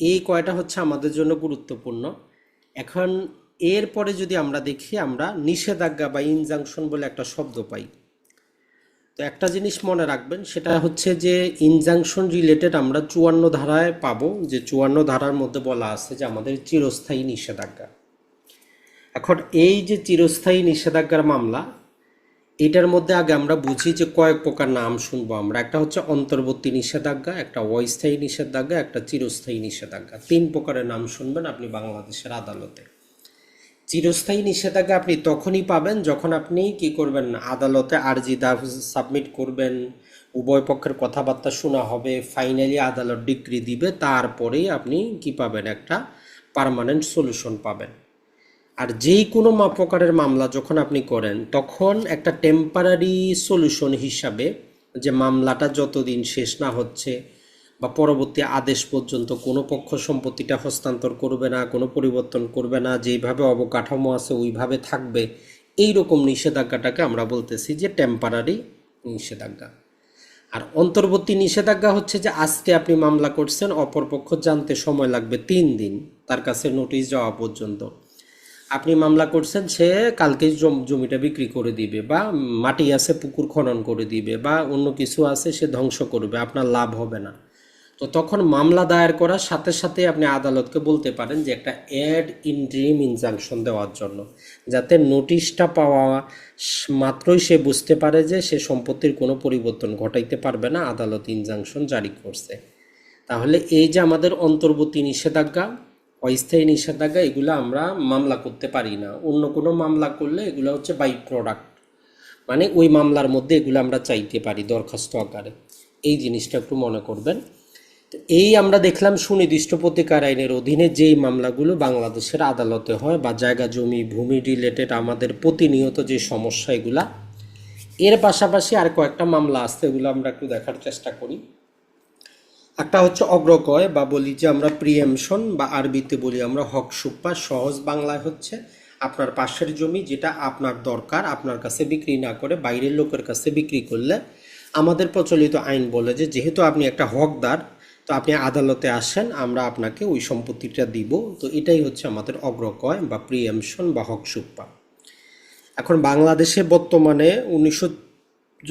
এই কয়টা হচ্ছে আমাদের জন্য গুরুত্বপূর্ণ। এখন এরপরে যদি আমরা দেখি, আমরা নিষেধাজ্ঞা বা ইনজাংশন বলে একটা শব্দ পাই। তো একটা জিনিস মনে রাখবেন, সেটা হচ্ছে যে ইনজাংশন রিলেটেড আমরা চুয়ান্ন ধারায় পাবো, যে চুয়ান্ন ধারার মধ্যে বলা আছে যে আমাদের চিরস্থায়ী নিষেধাজ্ঞা। এখন এই যে চিরস্থায়ী নিষেধাজ্ঞার মামলা এটার মধ্যে আগে আমরা বুঝি যে কয়েক প্রকার নাম শুনব আমরা। একটা হচ্ছে অন্তর্বর্তী নিষেধাজ্ঞা, একটা অস্থায়ী নিষেধাজ্ঞা, একটা চিরস্থায়ী নিষেধাজ্ঞা। তিন প্রকারের নাম শুনবেন আপনি বাংলাদেশের আদালতে। চিরস্থায়ী নিষেধাজ্ঞা আপনি তখনই পাবেন যখন আপনি কি করবেন, আদালতে আর্জি সাবমিট করবেন, উভয় পক্ষের কথাবার্তা শোনা হবে, ফাইনালি আদালত ডিগ্রি দিবে, তারপরেই আপনি কি পাবেন? একটা পার্মানেন্ট সলিউশন পাবেন। আর যেই কোনো প্রকারের মামলা যখন আপনি করেন, তখন একটা টেম্পারারি সলিউশন হিসাবে যে মামলাটা যতদিন শেষ না হচ্ছে বা পরবর্তী আদেশ পর্যন্ত কোনো পক্ষ সম্পত্তিটা হস্তান্তর করবে না, কোনো পরিবর্তন করবে না, যেইভাবে অবকাঠামো আছে ওইভাবে থাকবে এই রকম নিষেধাজ্ঞাটাকে আমরা বলতেছি যে টেম্পারারি নিষেধাজ্ঞা। আর অন্তর্বর্তী নিষেধাজ্ঞা হচ্ছে যে আজকে আপনি মামলা করছেন, অপরপক্ষ জানতে সময় লাগবে তিন দিন তার কাছে নোটিশ যাওয়া পর্যন্ত। আপনি মামলা করছেন, সে কালকে জমিটা বিক্রি করে দিবে বা মাটি আছে, পুকুর খনন করে দিবে বা অন্য কিছু আছে, সে ধ্বংস করবে, আপনার লাভ হবে না। তো তখন মামলা দায়ের করার সাথে সাথে আপনি আদালতকে বলতে পারেন যে একটা অ্যাড ইন ড্রিম ইনজাংশন দেওয়ার জন্য, যাতে নোটিশটা পাওয়া মাত্রই সে বুঝতে পারে যে সে সম্পত্তির কোনো পরিবর্তন ঘটাইতে পারবে না, আদালত ইনজাংশন জারি করছে। তাহলে এই যে আমাদের অন্তর্বর্তী নিষেধাজ্ঞা অস্থায়ী নিষেধাজ্ঞা, এগুলো আমরা মামলা করতে পারি না। অন্য কোনো মামলা করলে এগুলো হচ্ছে বাই প্রোডাক্ট মানে ওই মামলার মধ্যে এগুলো আমরা চাইতে পারি দরখাস্ত আকারে। এই জিনিসটা একটু মনে করবেন। এই আমরা দেখলাম সুনির্দিষ্ট প্রতিকার আইনের অধীনে যেই মামলাগুলো বাংলাদেশের আদালতে হয় বা জায়গা, জমি, ভূমি রিলেটেড আমাদের প্রতিনিয়ত যে সমস্যা এগুলা, এর পাশাপাশি আর কয়েকটা মামলা আসছে এগুলো আমরা একটু দেখার চেষ্টা করি। একটা হচ্ছে অগ্রকয় বা বলি যে আমরা প্রিএমশন বা আরবিতে বলি আমরা হক সুপ্পা সহজ বাংলায় হচ্ছে আপনার পাশের জমি যেটা আপনার দরকার, আপনার কাছে বিক্রি না করে বাইরের লোকের কাছে বিক্রি করলে আমাদের প্রচলিত আইন বলে যে যেহেতু আপনি একটা হকদার, তো আপনি আদালতে আসেন, আমরা আপনাকে ওই সম্পত্তিটা দিব। তো এটাই হচ্ছে আমাদের অগ্রকয় বা প্রিএমশন বা হক সুপ্পা এখন বাংলাদেশে বর্তমানে উনিশশো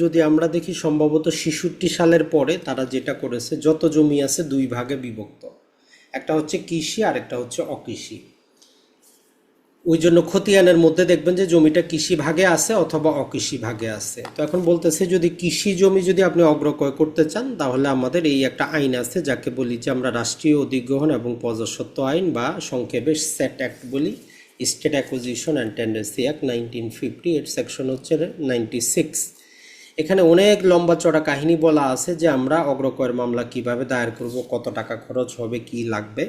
যদি আমরা দেখি সম্ভবত ছেষট্টি সালের পরে তারা যেটা করেছে, যত জমি আছে দুই ভাগে বিভক্ত। একটা হচ্ছে কৃষি আর একটা হচ্ছে অকৃষি। ওই জন্য খতিয়ানের মধ্যে দেখবেন যে জমিটা কৃষি ভাগে আছে অথবা অকৃষি ভাগে আছে। তো এখন বলতেছে, যদি কৃষি জমি যদি আপনি অগ্রক্রয় করতে চান, তাহলে আমাদের এই একটা আইন আছে, যাকে বলি যে আমরা রাষ্ট্রীয় অধিগ্রহণ এবং প্রজাস্বত্ব আইন বা সংক্ষেপে সেট অ্যাক্ট বলি, state acquisition and tendency act nineteen fifty, এর সেকশন হচ্ছে নাইনটি সিক্স। এখানে অনেক লম্বা চড়া কাহিনী বলা আছে যে আমরা অগ্রকয়ের মামলা কীভাবে দায়ের করব, কত টাকা খরচ হবে, কি লাগবে।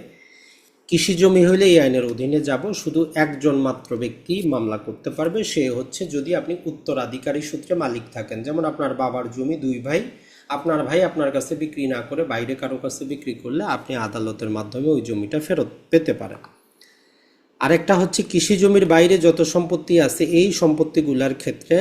কৃষি জমি হলে এই আইনের অধীনে যাব, শুধু একজন মাত্র ব্যক্তি মামলা করতে পারবে, সে হচ্ছে যদি আপনি উত্তরাধিকারী সূত্রে মালিক থাকেন। যেমন আপনার বাবার জমি, দুই ভাই, আপনার ভাই আপনার কাছে বিক্রি না করে বাইরে কারও কাছে বিক্রি করলে আপনি আদালতের মাধ্যমে ওই জমিটা ফেরত পেতে পারেন। আরেকটা হচ্ছে কৃষি জমির বাইরে যত সম্পত্তি আছে, এই সম্পত্তিগুলোর ক্ষেত্রে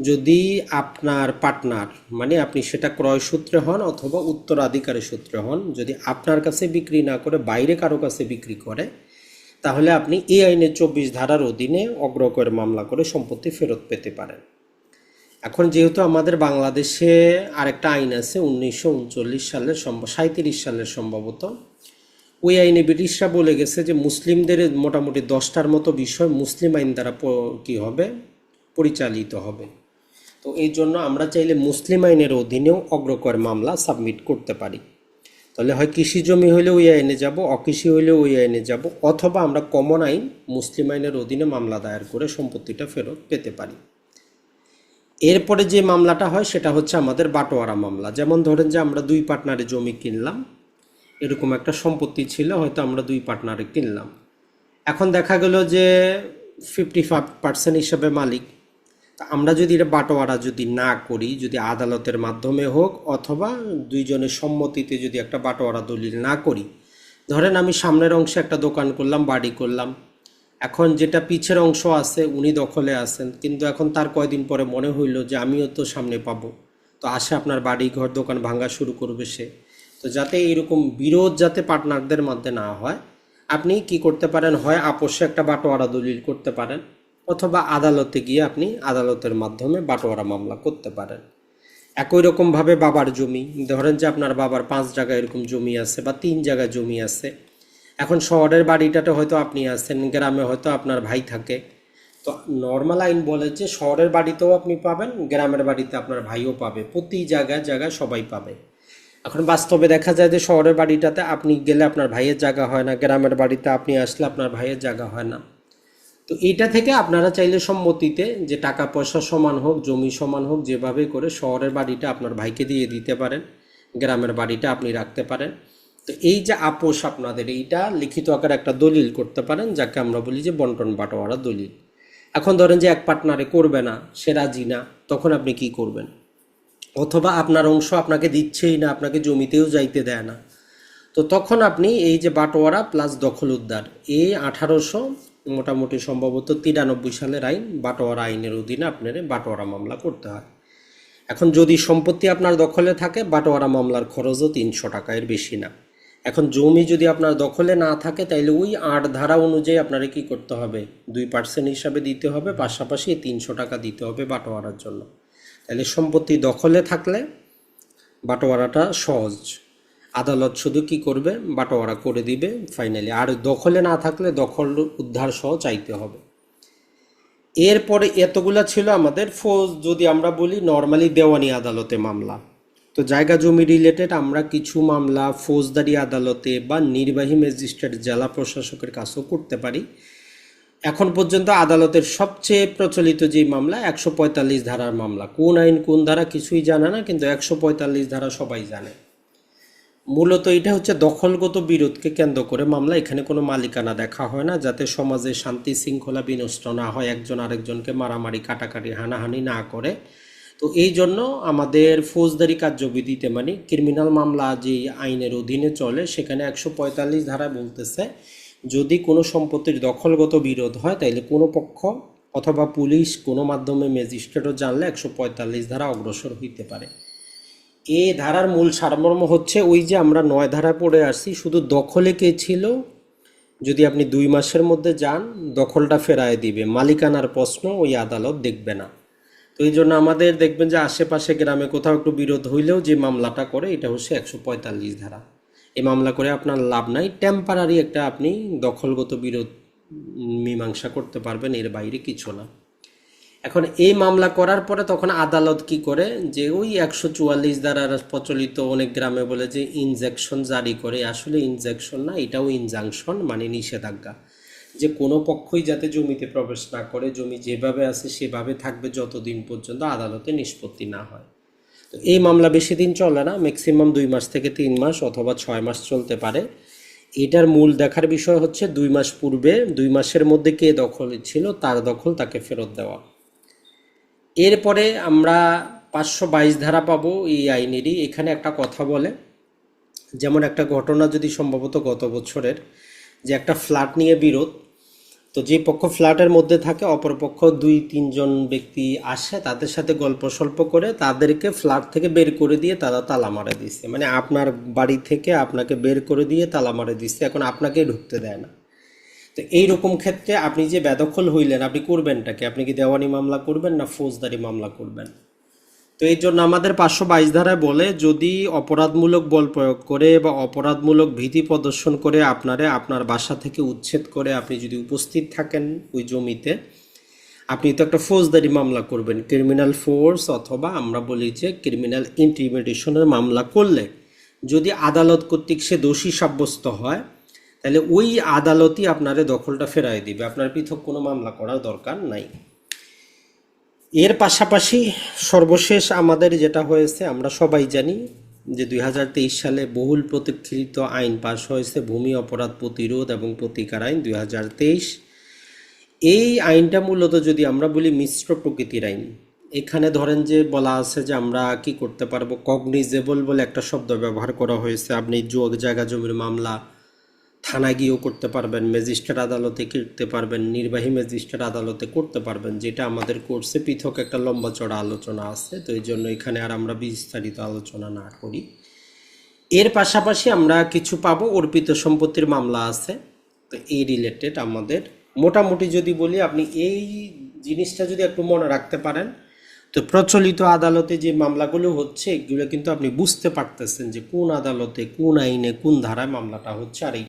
যদি আপনার পার্টনার মানে আপনি সেটা ক্রয় সূত্রে হন অথবা উত্তরাধিকারী সূত্রে হন, যদি আপনার কাছে বিক্রি না করে বাইরে কারও কাছে বিক্রি করে, তাহলে আপনি এই আইনের চব্বিশ ধারার অধীনে অগ্রকর মামলা করে সম্পত্তি ফেরত পেতে পারেন। এখন যেহেতু আমাদের বাংলাদেশে আরেকটা আইন আছে উনিশশো উনচল্লিশ সালের সাঁত্রিশ সালের সম্ভবত, ওই আইনে ব্রিটিশরা বলে গেছে যে মুসলিমদের মোটামুটি দশটার মতো বিষয় মুসলিম আইন দ্বারা কী হবে? পরিচালিত হবে। তো এই জন্য আমরা চাইলে মুসলিম আইনের অধীনেও অগ্রকর মামলা সাবমিট করতে পারি। তাহলে হয় কৃষি জমি হলে ওই আইনে যাব, অকৃষি হলে ওই আইনে যাব, অথবা আমরা কমন আইন মুসলিম আইনের অধীনে মামলা দায়ের করে সম্পত্তিটা ফেরত পেতে পারি। এরপরে যে মামলাটা হয় সেটা হচ্ছে আমাদের বাটোয়ারা মামলা। যেমন ধরেন যে আমরা দুই পার্টনারে জমি কিনলাম, এরকম একটা সম্পত্তি ছিল, হয়তো আমরা দুই পার্টনারে কিনলাম। এখন দেখা গেল যে ফিফটি ফাইভ পার্সেন্ট হিসাবে মালিক আমরা যদি এটা বাটোয়ারা যদি না করি, যদি আদালতের মাধ্যমে হোক অথবা দুইজনের সম্মতিতে যদি একটা বাটোয়ারা দলিল না করি, ধরেন আমি সামনের অংশে একটা দোকান করলাম, বাড়ি করলাম, এখন যেটা পিছের অংশ আছে উনি দখলে আছেন, কিন্তু এখন তার কয়দিন পরে মনে হইল যে আমিও তো সামনে পাবো। তো আসে আপনার বাড়ি ঘর দোকান ভাঙা শুরু করবে সে। তো যাতে এরকম বিরোধ যাতে পার্টনারদের মধ্যে না হয়, আপনি কি করতে পারেন, হয় আপোষে একটা বাটোয়ারা দলিল করতে পারেন? অথবা আদালতে গিয়ে আপনি আদালতের মাধ্যমে বাটোয়ারা মামলা করতে পারেন। একই রকমভাবে বাবার জমি, ধরেন যে আপনার বাবার পাঁচ জায়গায় এরকম জমি আছে বা তিন জায়গায় জমি আছে। এখন শহরের বাড়িটাতে হয়তো আপনি আছেন, গ্রামে হয়তো আপনার ভাই থাকে। তো নর্মাল আইন বলে যে শহরের বাড়িতেও আপনি পাবেন, গ্রামের বাড়িতে আপনার ভাইও পাবে। প্রতি জায়গায় জায়গায় সবাই পাবে। এখন বাস্তবে দেখা যায় যে শহরের বাড়িটাতে আপনি গেলে আপনার ভাইয়ের জায়গা হয় না, গ্রামের বাড়িতে আপনি আসলে আপনার ভাইয়ের জায়গা হয় না। তো এইটা থেকে আপনারা চাইলে সম্মতিতে যে টাকা পয়সা সমান হোক, জমি সমান হোক যেভাবে করে শহরের বাড়িটা আপনার ভাইকে দিয়ে দিতে পারেন, গ্রামের বাড়িটা আপনি রাখতে পারেন। তো এই যে আপোষ আপনাদের, এইটা লিখিত আকারে একটা দলিল করতে পারেন, যাকে আমরা বলি যে বন্টন বাটোয়ারা দলিল। এখন ধরেন যে এক পার্টনারে করবে না, সে রাজি না, তখন আপনি কি করবেন? অথবা আপনার অংশ আপনাকে দিচ্ছেই না, আপনাকে জমিতেও যাইতে দেয় না। তো তখন আপনি এই যে বাটোয়ারা প্লাস দখল উদ্ধার এই আঠারোশো মোটামুটি সম্ভবত তিরানব্বই সালের আইন, বাটোয়ারা আইনের অধীনে আপনার বাটোয়ারা মামলা করতে হয়। এখন যদি সম্পত্তি আপনার দখলে থাকে, বাটোয়ারা মামলার খরচও তিনশো টাকা এর বেশি না। এখন জমি যদি আপনার দখলে না থাকে, তাইলে ওই আট ধারা অনুযায়ী আপনারা কি করতে হবে? দুই পার্সেন্ট হিসাবে দিতে হবে, পাশাপাশি তিনশো টাকা দিতে হবে বাটোয়ারার জন্য। তাহলে সম্পত্তি দখলে থাকলে বাটোয়ারাটা সহজ। আদালত শুধু কি করবে? বাটোয়ারা করে দিবে ফাইনালি আর দখলে না থাকলে দখল উদ্ধার সহ চাইতে হবে। এরপরে এতগুলা ছিল আমাদের ফৌজ। যদি আমরা বলি নর্মালি দেওয়ানি আদালতে মামলা। তো জায়গা জমি রিলেটেড আমরা কিছু মামলা ফৌজদারি আদালতে বা নির্বাহী ম্যাজিস্ট্রেট জেলা প্রশাসকের কাছেও করতে পারি। এখন পর্যন্ত আদালতের সবচেয়ে প্রচলিত যে মামলা, একশো পঁয়তাল্লিশ ধারার মামলা। কোন আইন, কোন ধারা কিছুই জানে না, কিন্তু একশো পঁয়তাল্লিশ ধারা সবাই জানে। মূলত এটা হচ্ছে দখলগত বিরোধকে কেন্দ্র করে মামলা। এখানে কোনো মালিকানা দেখা হয় না, যাতে সমাজে শান্তি, শৃঙ্খলা বিনষ্ট না হয়, একজন আরেকজনকে মারামারি, কাটাকাটি, হানাহানি না করে। তো এই জন্য আমাদের ফৌজদারি কার্যবিধিতে মানে ক্রিমিনাল মামলা যে আইনের অধীনে চলে, সেখানে একশো পঁয়তাল্লিশ ধারা বলতেছে, যদি কোনো সম্পত্তির দখলগত বিরোধ হয়, তাইলে কোনো পক্ষ অথবা পুলিশ কোনো মাধ্যমে ম্যাজিস্ট্রেটও জানলে একশো পঁয়তাল্লিশ ধারা অগ্রসর হইতে পারে। এ ধারার মূল সারমর্ম হচ্ছে ওই যে আমরা নয় ধারা পড়ে আসছি, শুধু দখলে কে ছিল? যদি আপনি দুই মাসের মধ্যে যান, দখলটা ফেরায় দিবে। মালিকানার প্রশ্ন ওই আদালত দেখবে না। তো এই জন্য আমাদের দেখবেন যে আশেপাশে গ্রামে কোথাও একটু বিরোধ হইলেও যে মামলাটা করে, এটা হচ্ছে একশো পঁয়তাল্লিশ ধারা। এই মামলা করে আপনার লাভ নাই। টেম্পারারি একটা আপনি দখলগত বিরোধ মীমাংসা করতে পারবেন, এর বাইরে কিছু না। এখন এই মামলা করার পরে তখন আদালত কি করে? যে ওই একশো চুয়াল্লিশ দ্বারা প্রচলিত অনেক গ্রামে বলে যে ইনজেকশন জারি করে। আসলে ইনজেকশন না, এটাও ইনজাংশন মানে নিষেধাজ্ঞা। যে কোনো পক্ষই যাতে জমিতে প্রবেশ না করে, জমি যেভাবে আছে সেভাবে থাকবে যতদিন পর্যন্ত আদালতে নিষ্পত্তি না হয়। তো এই মামলা বেশি দিন চলে না ম্যাক্সিমাম দুই মাস থেকে তিন মাস অথবা ছয় মাস চলতে পারে। এটার মূল দেখার বিষয় হচ্ছে দুই মাস পূর্বে, দুই মাসের মধ্যে কে দখল ছিল, তার দখল তাকে ফেরত দেওয়া। এরপরে আমরা পাঁচশো বাইশ ধারা পাবো এই আইনেরই। এখানে একটা কথা বলে, যেমন একটা ঘটনা যদি সম্ভবত গত বছরের, যে একটা ফ্ল্যাট নিয়ে বিরোধ, তো যে পক্ষ ফ্ল্যাটের মধ্যে থাকে অপরপক্ষ দুই, তিনজন ব্যক্তি আসে, তাদের সাথে গল্প স্বল্প করে তাদেরকে ফ্ল্যাট থেকে বের করে দিয়ে তারা তালা মারে দিচ্ছে। মানে আপনার বাড়ি থেকে আপনাকে বের করে দিয়ে তালা মারে দিচ্ছে, এখন আপনাকে ঢুকতে দেয় না। তো এইরকম ক্ষেত্রে আপনি যে বেদখল হইলেন, আপনি করবেনটাকে আপনি কি দেওয়ানি মামলা করবেন না ফৌজদারি মামলা করবেন? তো এই জন্য আমাদের পাঁচশো বাইশ ধারায় বলে, যদি অপরাধমূলক বল প্রয়োগ করে বা অপরাধমূলক ভীতি প্রদর্শন করে আপনারে, আপনার বাসা থেকে উচ্ছেদ করে আপনি যদি উপস্থিত থাকেন ওই জমিতে, আপনি তো একটা ফৌজদারি মামলা করবেন। ক্রিমিনাল ফোর্স অথবা আমরা বলি যে ক্রিমিনাল ইন্টিমিডেশনের মামলা করলে যদি আদালত কর্তৃক সে দোষী সাব্যস্ত হয় তাহলে ওই আদালতই আপনারে দখলটা ফেরাই দিবে। আপনার পৃথক কোনো মামলা করার দরকার নাই। এর পাশাপাশি সর্বশেষ আমাদের যেটা হয়েছে, আমরা সবাই জানি যে দু হাজার তেইশ সালে বহুল প্রতীক্ষিত আইন পাশ হয়েছে, ভূমি অপরাধ প্রতিরোধ এবং প্রতিকার আইন দুই হাজার তেইশ। এই আইনটা মূলত যদি আমরা বলি মিশ্র প্রকৃতির আইন, এখানে ধরেন যে বলা আছে যে আমরা কি করতে পারব কগনিজেবল বলে একটা শব্দ ব্যবহার করা হয়েছে। আপনি যোগ জায়গা জমির মামলা থানা গিয়েও করতে পারবেন, ম্যাজিস্ট্রেট আদালতে করতে পারবেন, নির্বাহী ম্যাজিস্ট্রেট আদালতে করতে পারবেন, যেটা আমাদের কোর্সে পৃথক একটা লম্বা চড়া আলোচনা আছে, তো এই জন্য এখানে আর আমরা বিস্তারিত আলোচনা না করি। এর পাশাপাশি আমরা কিছু পাবো, অর্পিত সম্পত্তির মামলা আছে, তো এই রিলেটেড আমাদের। মোটামুটি যদি বলি, আপনি এই জিনিসটা যদি একটু মনে রাখতে পারেন, তো প্রচলিত আদালতে যে মামলাগুলো হচ্ছে, এগুলো কিন্তু আপনি বুঝতে পারতেছেন যে কোন আদালতে কোন আইনে কোন ধারায় মামলাটা হচ্ছে, আর